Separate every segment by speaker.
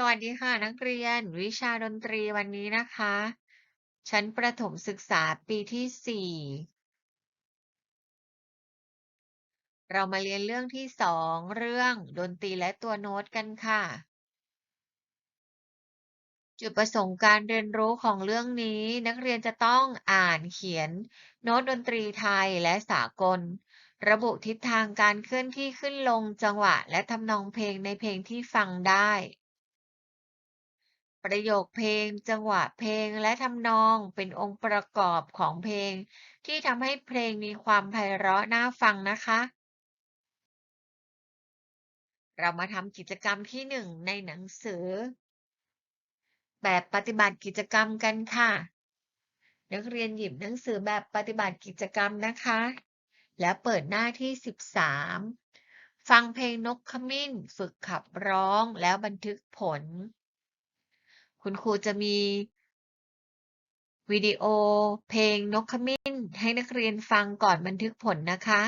Speaker 1: สวัสดีค่ะนักเรียนวิชาดนตรีวันนี้นะคะ ชั้นประถมศึกษาปีที่สี่เรามาเรียนเรื่องที่สองเรื่องดนตรีและตัวโน้ตกันค่ะ จุดประสงค์การเรียนรู้ของเรื่องนี้ นักเรียนจะต้องอ่านเขียนโน้ตดนตรีไทยและสากล ระบุทิศทางการเคลื่อนที่ขึ้นลงจังหวะ และทำนองเพลงในเพลงที่ฟังได้ ประโยคเพลง จังหวะเพลงและทำนองเป็นองค์ประกอบของเพลง ที่ทำให้เพลงมีความไพเราะน่าฟังนะคะ เรามาทำกิจกรรมที่หนึ่งในหนังสือ แบบปฏิบัติกิจกรรมกันค่ะ นักเรียนหยิบหนังสือแบบปฏิบัติกิจกรรมนะคะ แล้วเปิดหน้าที่ 13 ฟังเพลงนกขมิ้น ฝึกขับร้องแล้วบันทึกผล คุณครูจะมีวิดีโอเพลงนกขมิ้นให้นักเรียนฟังก่อนบันทึกผลนะคะ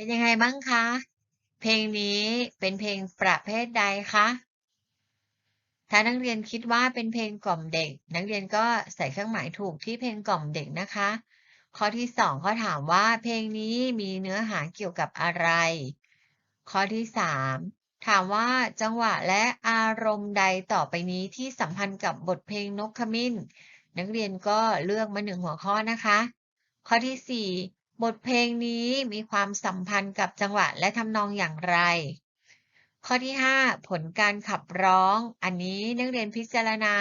Speaker 2: เป็
Speaker 3: นยังไงบ้างคะ เพลงนี้เป็นเพลงประเภทใดคะ ถ้านักเรียนคิดว่าเป็นเพลงกล่อมเด็ก นักเรียนก็ใส่เครื่องหมายถูกที่เพลงกล่อมเด็กนะคะ ข้อที่สองเขาถามว่าเพลงนี้มีเนื้อหาเกี่ยวกับอะไร ข้อที่สามถามว่าจังหวะและอารมณ์ใดต่อไปนี้ที่สัมพันธ์กับบทเพลงนกขมิ้น นักเรียนก็เลือกมาหนึ่งหัวข้อนะคะ ข้อที่สี่ บทเพลงนี้มีความสัมพันธ์กับจังหวะและทำนองอย่างไร ข้อที่ 5 ผลการขับร้อง อันนี้นักเรียนพิจารณา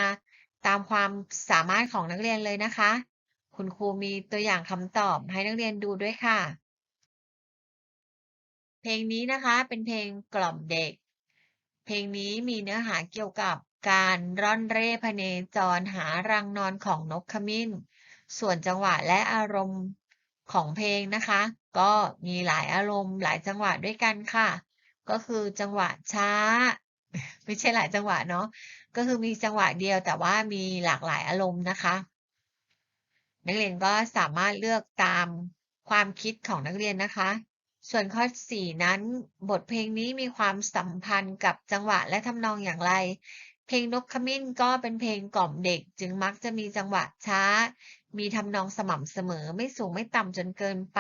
Speaker 3: ตามความสามารถของนักเรียนเลยนะคะ คุณครูมีตัวอย่างคำตอบให้นักเรียนดูด้วยค่ะ เพลงนี้นะคะเป็นเพลงกล่อมเด็ก เพลงนี้มีเนื้อหาเกี่ยวกับการร่อนเร่พเนจรหารังนอนของนกขมิ้น ส่วนจังหวะและอารมณ์ ของเพลงนะคะ ก็มีหลายอารมณ์หลายจังหวะด้วยกันค่ะ ก็คือจังหวะช้า ไม่ใช่หลายจังหวะเนาะก็คือมีจังหวะเดียวแต่ว่ามีหลากหลายอารมณ์นะคะ นักเรียนก็สามารถเลือกตามความคิดของนักเรียนนะคะ ส่วนข้อ 4 นั้น บทเพลงนี้มีความสัมพันธ์กับจังหวะและทำนองอย่างไร เพลงนกขมิ้นก็เป็นเพลงกล่อมเด็ก จึงมักจะมีจังหวะช้า มีทำนองสม่ำเสมอไม่สูงไม่ต่ำจนเกินไป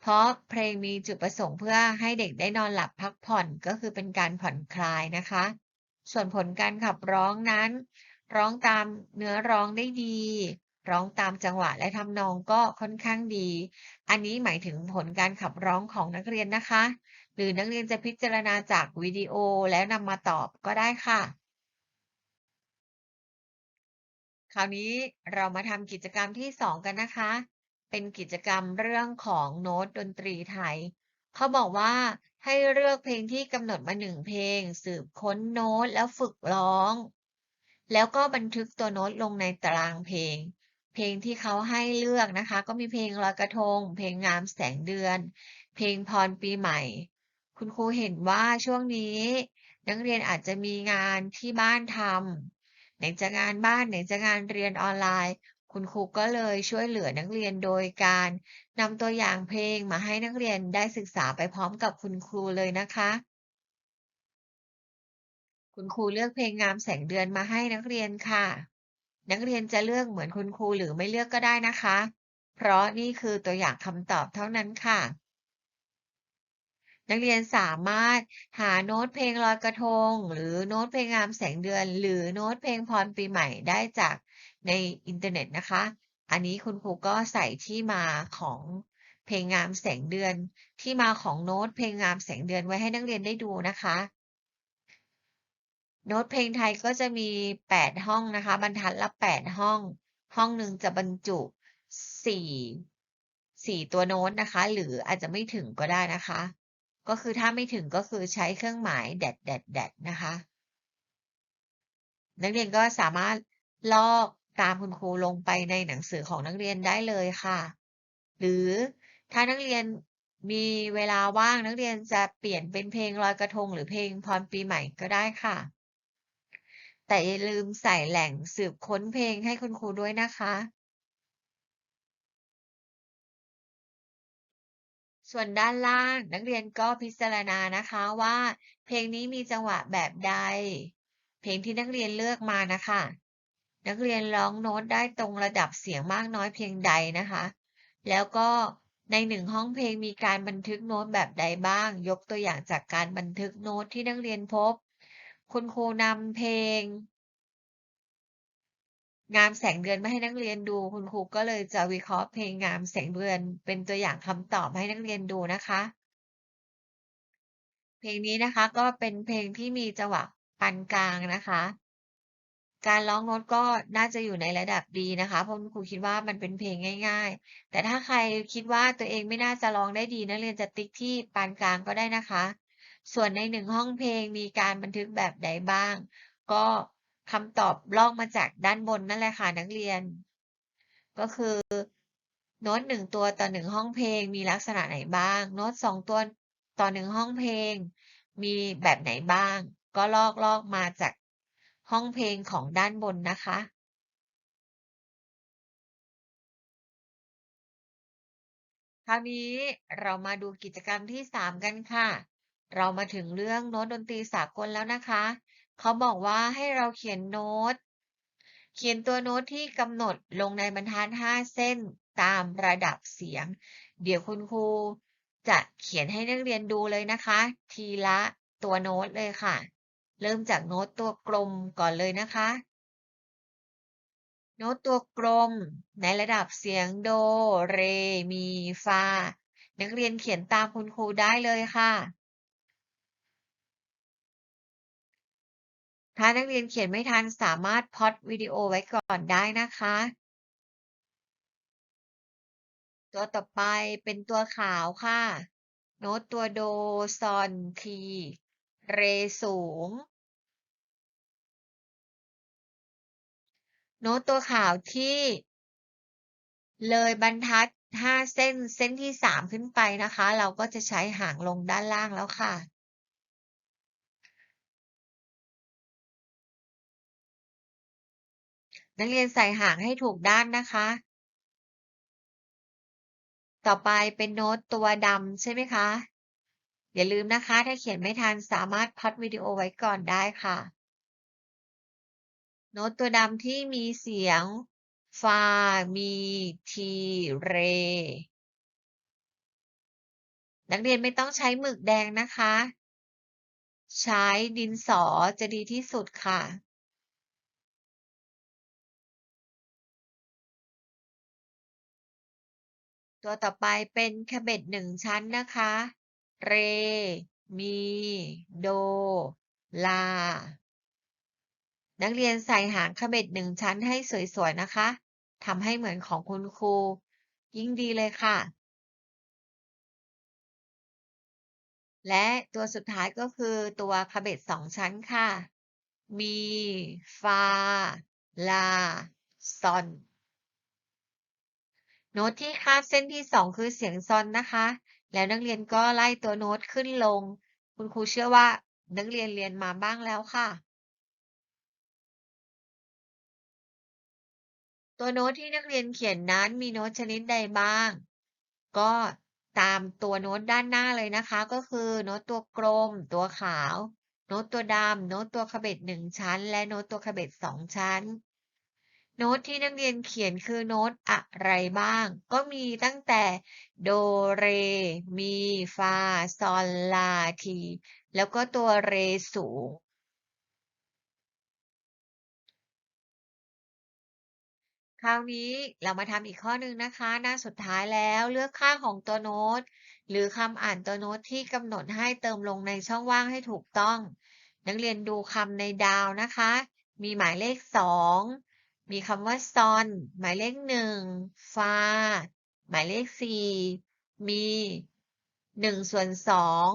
Speaker 3: เพราะเพลงมีจุดประสงค์เพื่อให้เด็กได้นอนหลับพักผ่อนก็คือเป็นการผ่อนคลายนะคะ ส่วนผลการขับร้องนั้น ร้องตามเนื้อร้องได้ดี ร้องตามจังหวะและทำนองก็ค่อนข้างดี อันนี้หมายถึงผลการขับร้องของนักเรียนนะคะ หรือนักเรียนจะพิจารณาจากวิดีโอแล้วนำมาตอบก็ได้ค่ะ คราวนี้เรามาทำกิจกรรมที่ 2 กันนะคะ เป็นกิจกรรมเรื่องของโน้ตดนตรีไทย เขาบอกว่าให้เลือกเพลงที่กำหนดมาหนึ่งเพลง สืบค้นโน้ตแล้วฝึกร้อง แล้วก็บันทึกตัวโน้ตลงในตารางเพลง เพลงที่เขาให้เลือกนะคะ ก็มีเพลงลอยกระทง เพลงงามแสงเดือน เพลงพรปีใหม่ คุณครูเห็นว่าช่วงนี้ นักเรียนอาจจะมีงานที่บ้านทำ ไหนจะงานบ้านไหนจะงานเรียนออนไลน์ คุณครูก็เลยช่วยเหลือนักเรียนโดยการนำตัวอย่างเพลงมาให้นักเรียนได้ศึกษาไปพร้อมกับคุณครูเลยนะคะ คุณครูเลือกเพลงงามแสงเดือนมาให้นักเรียนค่ะ นักเรียนจะเลือกเหมือนคุณครูหรือไม่เลือกก็ได้นะคะ เพราะนี่คือตัวอย่างคำตอบเท่านั้นค่ะ นักเรียนสามารถหาโน้ตเพลงลอยกระทง หรือโน้ตเพลงงามแสงเดือน หรือโน้ตเพลงพรปีใหม่ได้จากในอินเทอร์เน็ตนะคะ อันนี้คุณครูก็ใส่ที่มาของเพลงงามแสงเดือน ที่มาของโน้ตเพลงงามแสงเดือนไว้ให้นักเรียนได้ดูนะคะ โน้ตเพลงไทยก็จะมี 8 ห้องนะคะ บรรทัดละ 8 ห้อง ห้องหนึ่งจะบรรจุ 4 4 ตัวโน้ตนะคะ หรืออาจจะไม่ถึงก็ได้นะคะ ก็คือถ้าไม่ถึงก็คือใช้เครื่องหมายแดดแดดแดดนะคะ นักเรียนก็สามารถลอกตามคุณครูลงไปในหนังสือของนักเรียนได้เลยค่ะ หรือถ้านักเรียนมีเวลาว่างนักเรียนจะเปลี่ยนเป็นเพลงลอยกระทง หรือเพลงพรปีใหม่ก็ได้ค่ะ แต่อย่าลืมใส่แหล่งสืบค้นเพลงให้คุณครูด้วยนะคะ ส่วนด้านล่างนักเรียนก็พิจารณานะคะว่า เพลงนี้มีจังหวะแบบใด เพลงที่นักเรียนเลือกมานะคะ นักเรียนร้องโน้ตได้ตรงระดับเสียงมากน้อยเพียงใดนะคะ แล้วก็ในหนึ่งห้องเพลงมีการบันทึกโน้ตแบบใดบ้าง ยกตัวอย่างจากการบันทึกโน้ตที่นักเรียนพบ คุณครูนำเพลง งามแสงเดือนมาให้นักเรียนดู คุณครูก็เลยจะวิเคราะห์เพลงงามแสงเดือนเป็นตัวอย่างคำตอบให้นักเรียนดูนะคะ เพลงนี้นะคะก็เป็นเพลงที่มีจังหวะปานกลางนะคะ การร้องโน้ตก็น่าจะอยู่ในระดับดีนะคะเพราะคุณครูคิดว่ามันเป็นเพลงง่าย ๆ แต่ถ้าใครคิดว่าตัวเองไม่น่าจะร้องได้ดี นักเรียนจะติ๊กที่ปานกลางก็ได้นะคะ ส่วนในหนึ่งห้องเพลงมีการบันทึกแบบใดบ้าง ก็ คำตอบลอกมาจากด้านบนนั่นแหละค่ะนักเรียน ก็คือโน้ตหนึ่งตัวต่อหนึ่งห้องเพลงมีลักษณะไหนบ้าง โน้ตสองตัวต่อหนึ่งห้องเพลง มีแบบไหนบ้าง ก็ลอกลอกมาจากห้องเพลงของด้านบนนะคะคราวนี้เรามาดูกิจกรรมที่ 3 กันค่ะ เรามาถึงเรื่องโน้ตดนตรีสากลแล้วนะคะ เขาบอกว่าให้เราเขียนโน้ต เขียนตัวโน้ตที่กำหนดลงในบรรทัด 5 เส้นตามระดับเสียง เดี๋ยวคุณครูจะเขียนให้นักเรียนดูเลยนะคะ ทีละตัวโน้ตเลยค่ะ เริ่มจากโน้ตตัวกลมก่อนเลยนะคะ โน้ตตัวกลม ในระดับเสียงโด เร มี ฟา นักเรียนเขียนตามคุณครูได้เลยค่ะ ถ้านักเรียนเขียนไม่ทันสามารถพอดวิดีโอไว้ก่อนได้นะคะ ตัวต่อไปเป็นตัวขาวค่ะ โน้ตตัวโด ซอน ที เรสูง โน้ตตัวขาวที่ เลยบรรทัด 5 เส้นเส้นที่ 3 ขึ้นไปนะคะ เราก็จะใช้หางลงด้านล่างแล้วค่ะ นักเรียนใส่หางให้ถูกด้านนะคะ ต่อไปเป็นโน้ตตัวดำใช่ไหมคะ อย่าลืมนะคะ ถ้าเขียนไม่ทันสามารถพัดวิดีโอไว้ก่อนได้ค่ะ โน้ตตัวดำที่มีเสียงฟา มี ที เร นักเรียนไม่ต้องใช้หมึกแดงนะคะ ใช้ดินสอจะดีที่สุดค่ะ ตัวต่อไปเป็นแคเบ็ดหนึ่งชั้นนะคะ เร มี โด ลา นักเรียนใส่หางแคเบ็ดหนึ่งชั้นให้สวยๆนะคะทำให้เหมือนของคุณครู ยิ่งดีเลยค่ะ และตัวสุดท้ายก็คือตัวแคเบ็ดสองชั้นค่ะ มี ฟา ลา ซอน โน้ตที่คาบเส้นที่ 2 คือเสียงซอนนะคะ แล้วนักเรียนก็ไล่ตัวโน้ตขึ้นลง คุณครูเชื่อว่านักเรียนเรียนมาบ้างแล้วค่ะ ตัวโน้ตที่นักเรียนเขียนนั้นมีโน้ตชนิดใดบ้าง ก็ตามตัวโน้ตด้านหน้าเลยนะคะ ก็คือโน้ตตัวกลม ตัวขาว โน้ตตัวดำโน้ตตัวขเบ็ดหนึ่งชั้น และโน้ตตัวขเบ็ดสองชั้น โน้ตที่นักเรียนเขียนคือโน้ตอะไรบ้าง ก็มีตั้งแต่โดเร มีฟาซอลลาที แล้วก็ตัวเรสูงคราวนี้เรามาทำอีกข้อหนึ่งนะคะ หน้าสุดท้ายแล้วเลือกค่าของตัวโน้ต หรือคำอ่านตัวโน้ตที่กำหนดให้เติมลงในช่องว่างให้ถูกต้อง นักเรียนดูคำในดาวนะคะ มีหมายเลขสอง มีคำว่าซอน หมายเลขหนึ่งฟา หมายเลขสี่มีหนึ่งส่วนสอง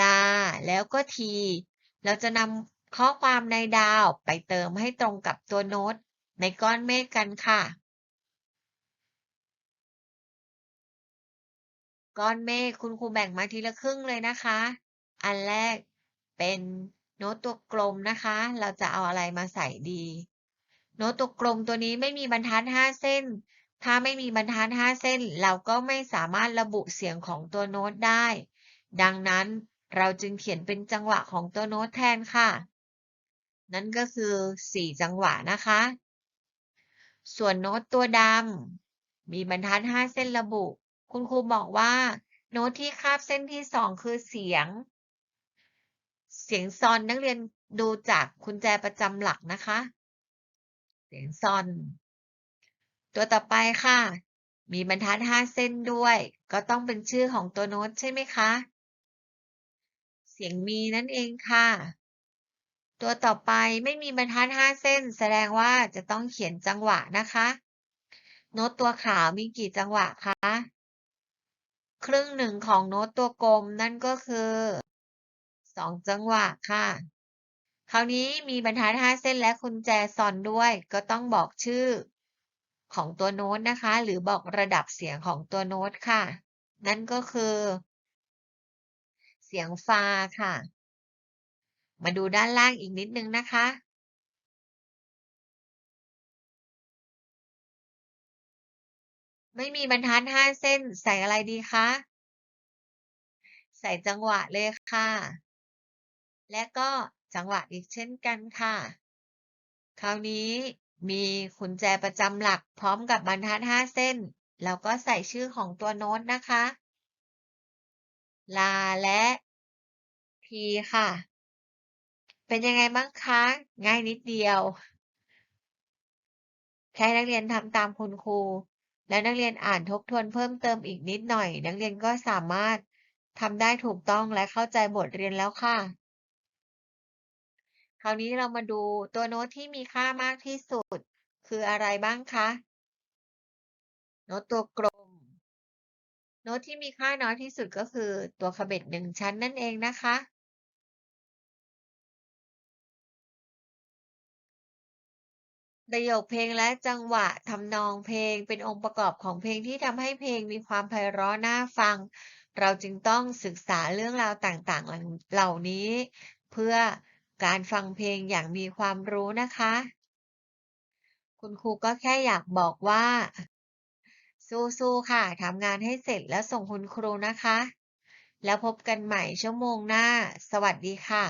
Speaker 3: ลา แล้วก็ที เราจะนำข้อความในดาวไปเติมให้ตรงกับตัวโน้ตในก้อนเมฆกันค่ะ ก้อนเมฆคุณครูแบ่งมาทีละครึ่งเลยนะคะ อันแรกเป็นโน้ตตัวกลมนะคะ เราจะเอาอะไรมาใส่ดี โน้ตตัวกลมตัวนี้ไม่มีบรรทัด5เส้น ถ้าไม่มีบรรทัด5เส้น เราก็ไม่สามารถระบุเสียงของตัวโน้ตได้ ดังนั้นเราจึงเขียนเป็นจังหวะของตัวโน้ตแทนค่ะ นั่นก็คือ 4 จังหวะนะคะ ส่วนโน้ตตัวดำมีบรรทัด 5 เส้นระบุ คุณครูบอกว่า โน้ตที่คาบเส้นที่ 2 คือเสียง เสียงซอนนักเรียนดูจากกุญแจประจำหลักนะคะ เสียงซอน ตัวต่อไปค่ะ มีบรรทัด5เส้นด้วย ก็ต้องเป็นชื่อของตัวโน้ตใช่ไหมคะ เสียงมีนั่นเองค่ะ ตัวต่อไปไม่มีบรรทัด5เส้น แสดงว่าจะต้องเขียนจังหวะนะคะ โน้ตตัวขาวมีกี่จังหวะคะ ครึ่งหนึ่งของโน้ตตัวกลมนั่นก็คือ2จังหวะค่ะ คราวนี้มีบรรทัด5เส้นและกุญแจซอนด้วย ก็ต้องบอกชื่อของตัวโน้ตนะคะ หรือบอกระดับเสียงของตัวโน้ตค่ะ นั่นก็คือ เสียงฟาค่ะ มาดูด้านล่างอีกนิดนึงนะคะไม่มีบรรทัด5เส้นใส่อะไรดีคะ?ใส่จังหวะเลยค่ะ และก็ จังหวะอีกเช่นกันค่ะ คราวนี้มีกุญแจประจำหลักพร้อมกับบรรทัด 5 เส้น แล้วก็ใส่ชื่อของตัวโน้ตนะคะ ลาและพีค่ะ เป็นยังไงบ้างคะ?ง่ายนิดเดียว แค่นักเรียนทำตามคุณครู และนักเรียนอ่านทบทวนเพิ่มเติมอีกนิดหน่อย นักเรียนก็สามารถทำได้ถูกต้องและเข้าใจบทเรียนแล้วค่ะ ราวนี้เรามาดูตัวโน้ตที่มีค่ามากที่สุด คืออะไรบ้างคะ?โน้ตตัวกลม โน้ตที่มีค่าน้อยที่สุดก็คือตัวขบเขม็ด1ชั้นนั่นเองนะคะ ประโยคเพลงและจังหวะทำนองเพลงเป็นองค์ประกอบของเพลงที่ทำให้เพลงมีความไพเราะน่าฟัง เราจึงต้องศึกษาเรื่องราวต่างต่าเหล่านี้ เพื่อ การฟังเพลงอย่างมีความรู้นะคะ คุณครูก็แค่อยากบอกว่า สู้ๆค่ะทำงานให้เสร็จแล้วส่งคุณครูนะคะ แล้วพบกันใหม่ชั่วโมงหน้า สวัสดีค่ะ